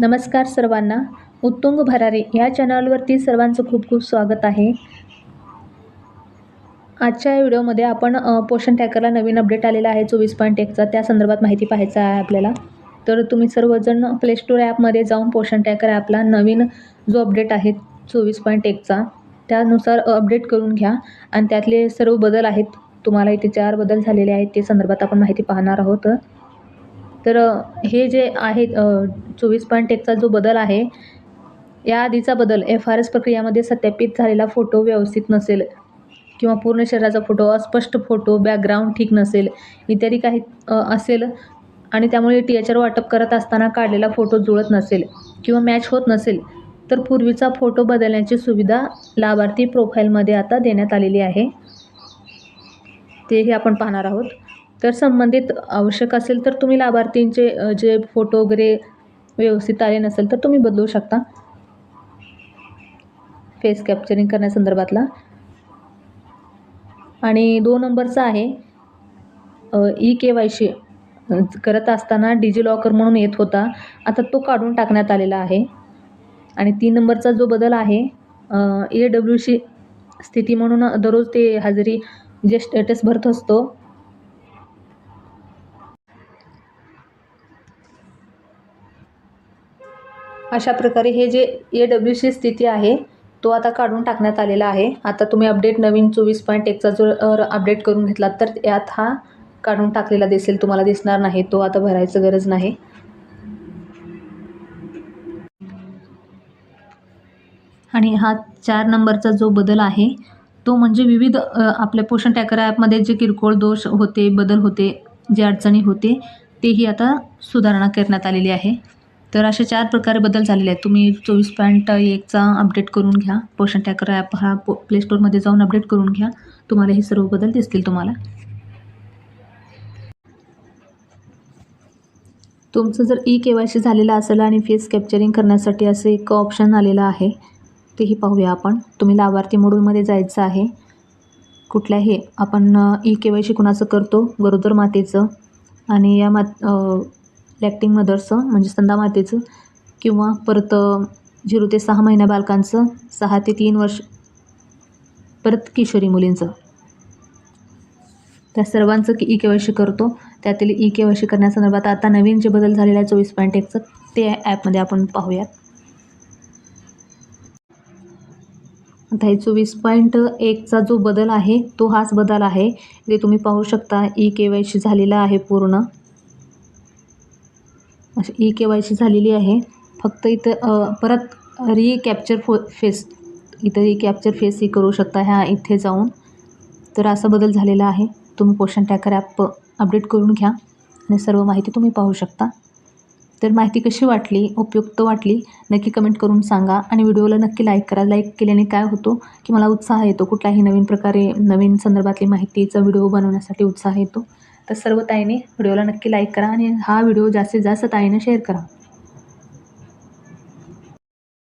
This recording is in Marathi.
नमस्कार सर्वांना. उत्तुंग भरारे या चॅनलवरती सर्वांचं खूप खूप स्वागत आहे. आजच्या या व्हिडिओमध्ये आपण पोषण टॅकरला नवीन अपडेट आलेला आहे चोवीस पॉईंट एकचा त्या संदर्भात माहिती पाहायचं आहे आपल्याला. तर तुम्ही सर्वजण प्ले स्टोर ॲपमध्ये जाऊन पोषण टॅकर ॲपला नवीन जो अपडेट आहे चोवीस पॉईंट एकचा त्यानुसार अपडेट करून घ्या. आणि त्यातले सर्व बदल आहेत तुम्हाला इथे चार बदल झालेले आहेत ते संदर्भात आपण माहिती पाहणार आहोत. तर हे जे आहे चोवीस पॉईंट एकचा जो बदल आहे या आधीचा बदल एफ आर एस प्रक्रियामध्ये सत्यापित झालेला फोटो व्यवस्थित नसेल किंवा पूर्ण शरीराचा फोटो अस्पष्ट फोटो बॅकग्राऊंड ठीक नसेल इत्यादी काही असेल आणि त्यामुळे टी एच आर वाटप करत असताना काढलेला फोटो जुळत नसेल किंवा मॅच होत नसेल तर पूर्वीचा फोटो बदलण्याची सुविधा लाभार्थी प्रोफाईलमध्ये आता देण्यात आलेली आहे. तेही आपण पाहणार आहोत. तर संबंधित आवश्यक असेल तर तुम्ही लाभार्थींचे जे फोटो वगैरे व्यवस्थित आले नसेल तर तुम्ही बदलू शकता. फेस कॅप्चरिंग करण्यासंदर्भातला. आणि दोन नंबरचा आहे ई के वाय सी करत असताना डिजिलॉकर म्हणून येत होता. आता तो काढून टाकण्यात आलेला आहे. आणि तीन नंबरचा जो बदल आहे ए डब्ल्यू सी स्थिती म्हणून दररोज ते हजेरी जे स्टेटस भरत असतो अशा प्रकारे हे जे ए डब्ल्यू सी स्थिती आहे तो आता काढून टाकण्यात आलेला आहे. आता तुम्ही अपडेट नवीन चोवीस पॉईंट एकचा जो अपडेट करून घेतलात तर यात हा काढून टाकलेला दिसेल तुम्हाला दिसणार नाही. तो आता भरायचं गरज नाही. आणि हा चार नंबरचा जो बदल आहे तो म्हणजे विविध आपल्या पोषण टॅकर ॲपमध्ये जे किरकोळ दोष होते बदल होते जे अडचणी होते तेही आता सुधारणा करण्यात आलेली आहे. तर असे चार प्रकारे बदल झालेले आहेत. तुम्ही चोवीस पॉईंट एकचा अपडेट करून घ्या. पोषण टॅकर ॲप हा पो प्ले स्टोरमध्ये जाऊन अपडेट करून घ्या. तुम्हाला हे सर्व बदल दिसतील तुम्हाला. तुमचं जर ई के वाय सी झालेलं असेल आणि फेस कॅप्चरिंग करण्यासाठी असं एक ऑप्शन आलेलं आहे तेही पाहूया आपण. तुम्ही लाभार्थी मोडूलमध्ये जायचं आहे. कुठल्याही आपण ई के वाय सी कुणाचं करतो? गरोदर मातेचं. आणि या मात लॅक्टिंग मदर्सचं म्हणजे स्तंदा मातेचं किंवा परत झिरो ते सहा महिन्या बालकांचं सहा ते तीन वर्ष परत किशोरी मुलींचं. त्या सर्वांचं की ई के वाय सी करतो. त्यातील ई के वाय सी करण्यासंदर्भात आता नवीन जे बदल झालेला आहे चोवीस पॉईंट एकचं ते ॲपमध्ये आपण पाहूयात. आता हे चोवीस पॉईंट एकचा जो बदल आहे तो हाच बदल आहे. जे तुम्ही पाहू शकता ई के वाय सी झालेला आहे पूर्ण. अशी ई के वाय सी झालेली आहे. फक्त इथं परत री कॅप्चर फो फेस इथं री कॅप्चर फेस ही करू शकता ह्या इथे जाऊन. तर असा बदल झालेला आहे. तुम्ही पोषण टॅकर ॲप अपडेट करून घ्या आणि सर्व माहिती तुम्ही पाहू शकता. तर माहिती कशी वाटली उपयुक्त वाटली नक्की कमेंट करून सांगा आणि व्हिडिओला नक्की लाईक करा. लाईक केल्याने काय होतो की मला उत्साह येतो. कुठल्याही नवीन प्रकारे नवीन संदर्भातली माहितीचा व्हिडिओ बनवण्यासाठी उत्साह येतो. तर सर्व ताईने व्हिडिओला नक्की लाईक करा आणि हा व्हिडिओ जास्तीत जास्त ताईने शेअर करा.